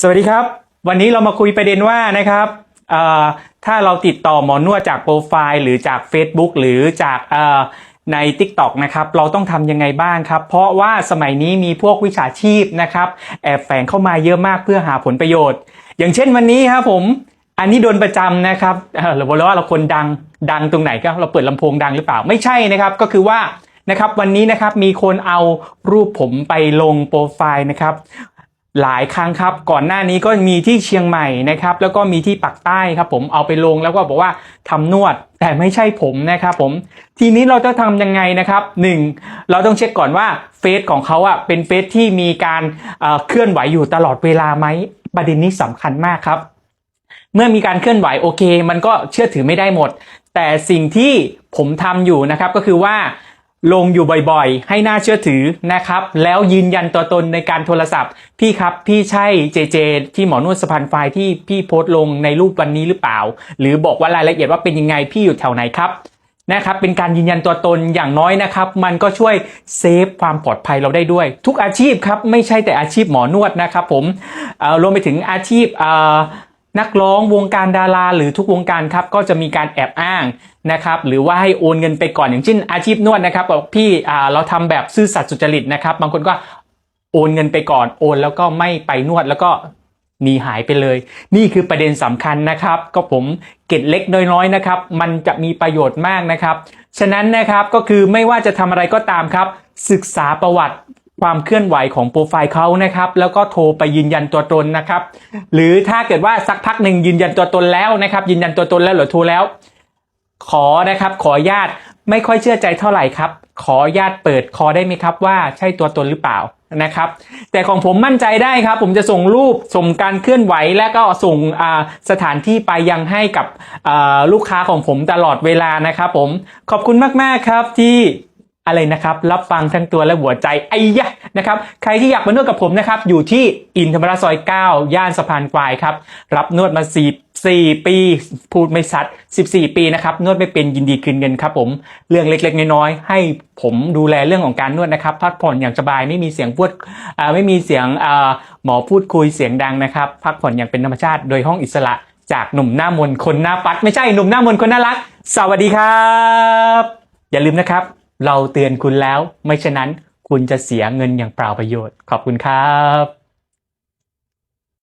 สวัสดีครับ วันนี้เรามาคุยประเด็นว่านะครับถ้าเราติดต่อหมอนวดจากโปรไฟล์หรือจาก Facebook หรือจากใน TikTok นะครับเราต้องทำยังไงบ้างครับ เพราะว่าสมัยนี้มีพวกวิชาชีพนะครับแอบแฝงเข้ามาเยอะมากเพื่อหาผลประโยชน์ อย่างเช่นวันนี้ครับผมอันนี้โดนประจำนะครับเอ่อหรือว่าเราคนดังดังตรงไหนก็เราเปิดลำโพงดังหรือเปล่าไม่ใช่นะครับก็คือว่านะครับวันนี้นะครับมีคนเอารูปผมไปลงโปรไฟล์นะครับ หลายครั้งครับ ก่อนหน้านี้ก็มีที่เชียงใหม่นะครับ แล้วก็มีที่ปักใต้ครับ ผมเอาไปลงแล้วก็บอกว่าทำนวดแต่ไม่ใช่ผมนะครับผมทีนี้เราจะทำยังไงนะครับหนึ่งเราต้องเช็คก่อนว่าเฟซของเขาอะเป็นเฟซที่มีการเอ่อเคลื่อนไหวอยู่ตลอดเวลาไหมประเด็นนี้สำคัญมากครับ เมื่อมีการเคลื่อนไหวโอเค มันก็เชื่อถือไม่ได้หมด แต่สิ่งที่ผมทำอยู่นะครับก็คือว่า ลงอยู่บ่อยๆ ให้น่าเชื่อถือนะครับ แล้วยืนยันตัวตนในการโทรศัพท์ พี่ครับ พี่ใช่เจเจที่หมอนวดสะพานไฟล์ที่พี่โพสต์ลงในรูปวันนี้หรือเปล่า หรือบอกว่ารายละเอียดว่าเป็นยังไงพี่อยู่แถวไหนครับนะครับเป็นการยืนยันตัวตนอย่างน้อยนะครับ มันก็ช่วยเซฟความปลอดภัยเราได้ด้วย ทุกอาชีพครับไม่ใช่แต่อาชีพหมอนวดนะครับผมเอ่อรวมไปถึงอาชีพเอ่อ นักร้องวงการดาราหรือทุกวงการครับก็จะมีการแอบอ้างนะครับหรือว่าให้โอนเงินไปก่อนอย่างเช่นอาชีพนวดนะครับบอกพี่เราทำแบบซื่อสัตย์สุจริตนะครับ บางคนก็โอนเงินไปก่อนโอนแล้วก็ไม่ไปนวดแล้วก็หนีหายไปเลย นี่คือประเด็นสำคัญนะครับ ก็ผมเก็ดเล็กน้อยๆนะครับ มันจะมีประโยชน์มากนะครับ ฉะนั้นนะครับก็คือไม่ว่าจะทำอะไรก็ตามครับ ศึกษาประวัติ ความเคลื่อนไหวของโปรไฟล์เขานะครับ แล้วก็โทรไปยืนยันตัวตนนะครับ หรือถ้าเกิดว่าสักพักหนึ่งยืนยันตัวตนแล้วนะครับ ยืนยันตัวตนแล้วหรือโทรแล้ว ขอนะครับ ขอญาตไม่ค่อยเชื่อใจเท่าไหร่ครับ ขอญาตเปิดคอได้ไหมครับ ว่าใช่ตัวตนหรือเปล่านะครับ แต่ของผมมั่นใจได้ครับ ผมจะส่งรูปส่งการเคลื่อนไหว และก็ส่งสถานที่ไปยังให้กับลูกค้าของผมตลอดเวลานะครับ ผมขอบคุณมากๆครับที่ อะไรนะครับ รับฟังทั้งตัวและหัวใจไอ้ยะนะครับใครที่อยากมานวดกับผมนะครับ อยู่ที่อินธรรมราชซอย 9 ย่านสะพานควายครับ รับนวดมา4 4ปี พูดไม่ซัด 14 ปีนะครับ นวดไม่เป็นยินดีคืนเงินครับผม เรื่องเล็กๆ น้อยๆ ให้ผมดูแลเรื่องของการนวดนะครับ พักผ่อนอย่างสบายไม่มีเสียงพูดไม่มีเสียงหมอพูดคุยเสียงดังนะครับ พักผ่อนอย่างเป็นธรรมชาติโดยห้องอิสระจากหนุ่มหน้ามนคนหน้าปัด ไม่ใช่หนุ่มหน้ามนคนน่ารัก สวัสดีครับ อย่าลืมนะครับ เราเตือนคุณแล้ว ไม่ฉะนั้นคุณจะเสียเงินอย่างเปล่าประโยชน์ ขอบคุณครับ